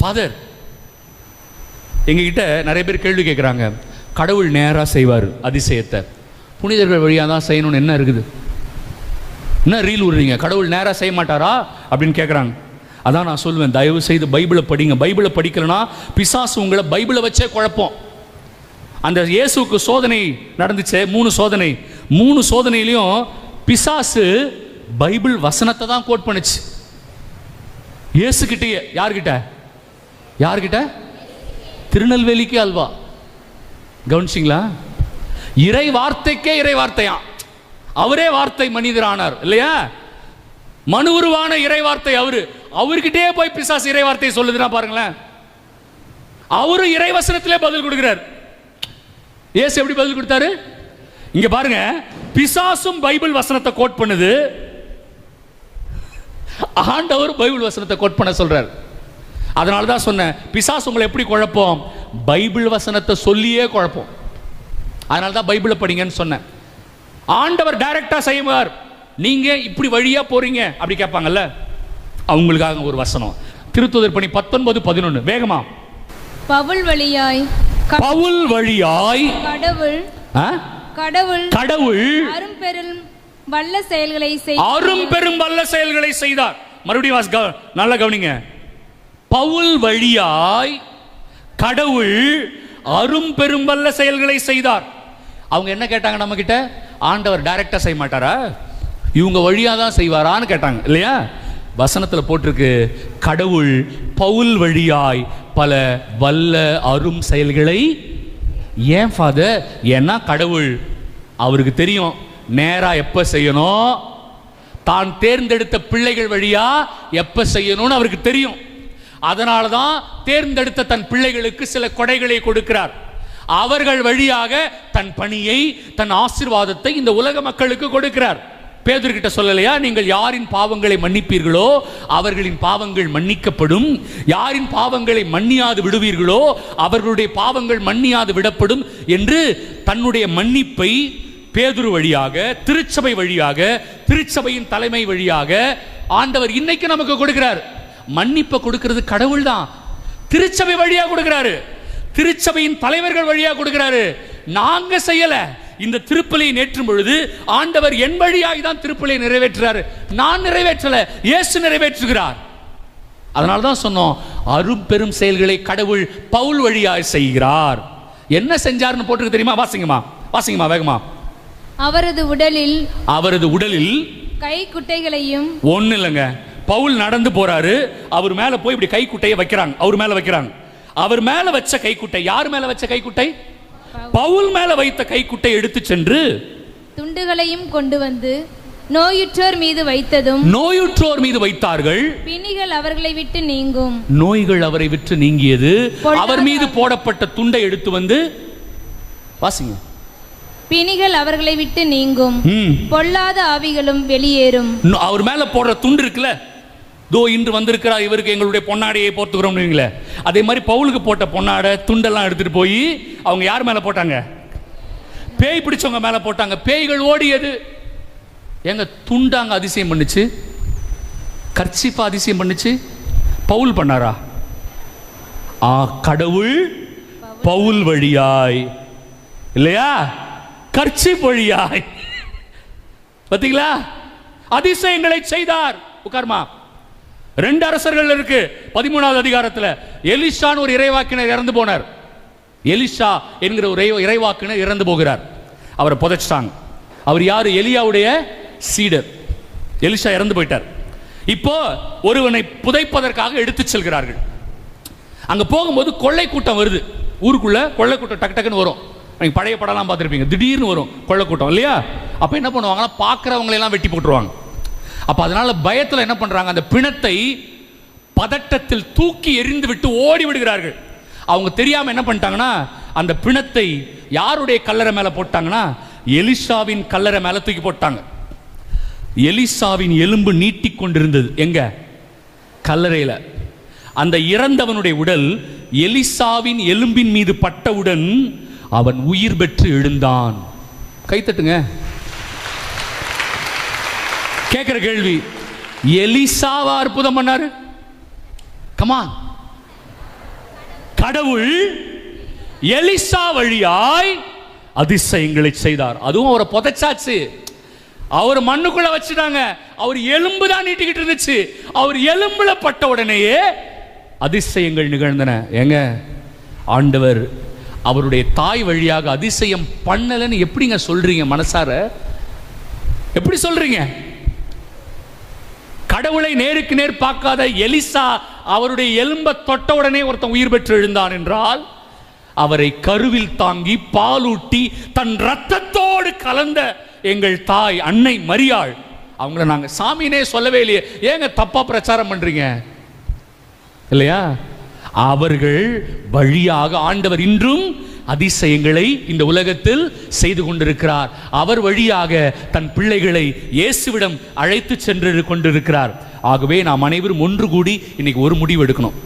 Father எங்ககிட்ட நிறைய பேர் கேள்வி கேட்குறாங்க கடவுள் நேராக செய்வார் அதிசயத்தை. புனிதர்கள் வழியாக தான் செய்யணும்னு என்ன இருக்குது? என்ன ரீல் விடுறீங்க? கடவுள் நேராக செய்ய மாட்டாரா? அப்படின்னு கேட்குறாங்க அதான் நான் சொல்லுவேன் தயவு செய்து பைபிளை படிங்க. பைபிளை படிக்கலைன்னா பிசாசு உங்களை பைபிளை வச்சே குழப்பம். அந்த இயேசுக்கு சோதனை நடந்துச்சே மூணு சோதனை. மூணு சோதனையிலையும் பிசாசு பைபிள் வசனத்தை தான் கோட் பண்ணுச்சு. இயேசுகிட்டயே யார்கிட்ட? யார்கிட்ட? திருநெல்வேலிக்கு அல்வா. கவனிச்சிங்களா? இறை வார்த்தைக்கே இறை வார்த்தையா? அவரே வார்த்தை மனிதரானார் இல்லையா? மனு உருவான இறை வார்த்தை அவரு. அவர்கிட்டே போய் பிசாசு இறை வார்த்தையை சொல்லுதுன்னா பாருங்களேன். அவரு இறை வசனத்திலே பதில் கொடுக்கிறார். ஏசு எப்படி பதில் கொடுத்தாரு? இங்க பாருங்க. பிசாசும் பைபிள் வசனத்தை கோட் பண்ணுது. ஆண்டவர் பைபிள் வசனத்தை கோட் பண்ண சொல்றாரு. அதனால தான் சொன்னேன் பிசாசு உங்களை எப்படி குழப்பம்? பைபிள் வசனத்தை சொல்லியே குழப்பம். அதனால தான் பைபிளை படிங்கன்னு சொன்னேன். ஆண்டவர் டைரக்டா செய்வார். நீங்க இப்படி வழியா போறீங்க அப்படி கேட்பாங்கல்ல? அவங்களுக்காக ஒரு வசனம். திருத்துதர் பணி பத்தொன்பது பதினொன்று வேகமா. பவுல் வழியாய் பவுல் வழியாய் கடவுள்? கடவுள் கடவுள் அரும்பெரும் வல்ல செயல்களை செய் அரும் பெரும் வல்ல செயல்களை செய்தார். மறுபடியும் நல்லா கவனிங்க. பவுல் வழியாய் கடவுள் அரும் பெரும்பல்ல செயல்களை செய்தார். அவங்க என்ன கேட்டாங்க நம்ம கிட்ட ஆண்டவர் டைரக்டா செய்ய மாட்டாரா? இவங்க வழியா தான் செய்வாரான்னு கேட்டாங்க இல்லையா? வசனத்தில் போட்டிருக்கு கடவுள் பவுல் வழியாய் பல வல்ல அரும் செயல்களை ஏன் ஃபாதர் ஏன்னா கடவுள் அவருக்கு தெரியும் நேராக எப்போ செய்யணும்? தான் தேர்ந்தெடுத்த பிள்ளைகள் வழியாக எப்போ செய்யணும்னு அவருக்கு தெரியும். அதனால தான் தேர்ந்தெடுத்த தன் பிள்ளைகளுக்கு சில கொடைகளை கொடுக்கிறார். அவர்கள் வழியாக தன் பணியை தன் ஆசிர்வாதத்தை இந்த உலக மக்களுக்கு கொடுக்கிறார். பேதர்கிட்ட சொல்லலையா? நீங்கள் யாரின் பாவங்களை மன்னிப்பீர்களோ அவர்களின் பாவங்கள் மன்னிக்கப்படும். யாரின் பாவங்களை மன்னியாது விடுவீர்களோ அவர்களுடைய பாவங்கள் மன்னியாது விடப்படும் என்று தன்னுடைய மன்னிப்பை பேதுரு வழியாக திருச்சபை வழியாக திருச்சபையின் தலைமை வழியாக ஆண்டவர் இன்னைக்கு நமக்கு கொடுக்கிறார். மன்னிப்பை கொடுக்கிறது கடவுள் தான் திருச்சபை வழியா கொடுக்கிறாரு. திருச்சபையின் தலைவர்கள் வழியா கொடுக்கிறாரு. நாங்க செய்யல. இந்த திருப்பலியை நேற்றும் பொழுது ஆண்டவர் என் வழியாய் தான் திருப்பலியை நிறைவேற்றுறாரு. நான் நிறைவேற்றல. இயேசு நிறைவேற்றுகிறார். அதனால தான் சொன்னோம் அரும் பெரும் செயல்களை கடவுள் பவுல் வழியாய் செய்கிறார். என்ன செஞ்சார்னு போட்டுருக்கு தெரியுமா? வாசிங்கம்மா. வாசிங்கம்மா வேகமா. அவரது உடலில் அவரது உடலில் கை குட்டைகளையும் ஒண்ணு இல்லைங்க பவுல் நடந்து போறாரு. அவர் மேல போய் இப்படி கைக்குட்டையை வைக்கிறாங்க. அவர் மேல வைக்கிறாங்க. அவர் மேல வச்ச கைக்குட்டை யார் மேல வச்ச கைக்குட்டை? பவுல். மேல வைத்த கைக்குட்டை எடுத்து சென்று துண்டுகளையும் கொண்டு வந்து நோயுற்றோர் மீது வைத்ததும் நோயுற்றோர் மீது வைத்தார்கள். பிணிகள் அவர்களை விட்டு நீங்கும். நோய்கள் அவரை விற்று நீங்கியது. அவர் மீது போடப்பட்ட துண்டை எடுத்து வந்து வாசிங்க. பிணிகள் அவர்களை விட்டு நீங்கும். பொல்லாத ஆவிகளும் வெளியேறும். அவர் மேல போடுற துண்டு இருக்குல்ல? தோ இன்று வந்திருக்கிறார் இவருக்கு எங்களுடைய பொன்னாடையை போத்துக்கிறோம்னுங்களே அதே மாதிரி பவுலுக்கு போட்ட பொன்னாடை துண்டெல்லாம் எடுத்துட்டு போய் அவங்க யார் மேல போட்டாங்க? பேய் பிடிச்சவங்க மேல போட்டாங்க. பேய்கள் ஓடியது. எங்க துண்டாங்க அதிசயம் பண்ணுச்சு? கர்ச்சிப்பா அதிசயம் பண்ணுச்சு? பவுல் பண்ணாரா? ஆ கடவுள் பவுல் வழியாய். இல்லையா? கர்ச்சி வழியாய். பார்த்தீங்களா அதிசயங்களை செய்தார். உட்கார்மா. ரெண்டு அரசர்கள் இருக்கு. பதிமூணாவது அதிகாரத்தில் எலிஷான்னு ஒரு இறைவாக்கினர் இறந்து போனார். எலிஷா என்கிற ஒரு இறைவாக்கினர் இறந்து போகிறார். அவரை புதைச்சிட்டாங்க. அவர் யார்? எலியாவுடைய சீடர். எலிஷா இறந்து போயிட்டார். இப்போ ஒருவனை புதைப்பதற்காக எடுத்து செல்கிறார்கள். அங்க போகும்போது கொள்ளை கூட்டம் வருது. ஊருக்குள்ள கொள்ளை கூட்டம் டக்கு டக்குன்னு வரும். நீங்கள் பழைய படம்லாம் பார்த்துருப்பீங்க. திடீர்னு வரும் கொள்ளை கூட்டம் இல்லையா? அப்போ என்ன பண்ணுவாங்கன்னா பார்க்குறவங்களெல்லாம் வெட்டி போட்டுருவாங்க. அப்போ அதனால பயத்தில் என்ன பண்ணுறாங்க அந்த பிணத்தை பதட்டத்தில் தூக்கி எரிந்து விட்டு ஓடி விடுகிறார்கள். அவங்க தெரியாம என்ன பண்ணிட்டாங்கன்னா அந்த பிணத்தை யாருடைய கல்லறை மேல போட்டாங்கன்னா எலிஷாவின் கல்லறை மேல தூக்கி போட்டாங்க. எலிசாவின் எலும்பு நீட்டி கொண்டிருந்தது. எங்க? கல்லறையில. அந்த இறந்தவனுடைய உடல் எலிசாவின் எலும்பின் மீது பட்டவுடன் அவன் உயிர் பெற்று எழுந்தான். கைத்தட்டுங்க கேட்குற கேள்வி. எலிசாவா அற்புதம் பண்ணாரு? கமான் கடவுள் எலிசா வழியாய் அதிசயங்களை செய்தார். அதுவும் அவரை புதைச்சாச்சு. அவர் மண்ணுக்குள்ள வச்சுட்டாங்க. அவர் எலும்பு தான் நீட்டிக்கிட்டு இருந்துச்சு. அவர் எலும்புல பட்ட உடனேயே அதிசயங்கள் நிகழ்ந்தன. ஏங்க? ஆண்டவர் அவருடைய தாய் வழியாக அதிசயம் பண்ணலன்னு எப்படிங்க சொல்றீங்க மனசார? எப்படி சொல்றீங்க? கடவுளை நேருக்கு நேர் பார்க்காத எலிசா அவருடைய எலும்ப தொட்ட உடனே ஒருத்தன் உயிர் பெற்று எழுந்தான் என்றால் அவரை கருவில் தாங்கி பாலூட்டி தன் ரத்தத்தோடு கலந்த எங்கள் தாய் அன்னை மரியாள். அவங்கள நாங்க சாமினே சொல்லவே இல்லையே. ஏங்க தப்பா பிரச்சாரம் பண்றீங்க? இல்லையா? அவர்கள் வழியாக ஆண்டவர் இன்றும் அதிசயங்களை இந்த உலகத்தில் செய்து கொண்டிருக்கிறார். அவர் வழியாக தன் பிள்ளைகளை இயேசுவிடம் அழைத்து சென்று கொண்டிருக்கிறார். ஆகவே நாம் அனைவரும் ஒன்று கூடி இன்னைக்கு ஒரு முடிவு எடுக்கணும்.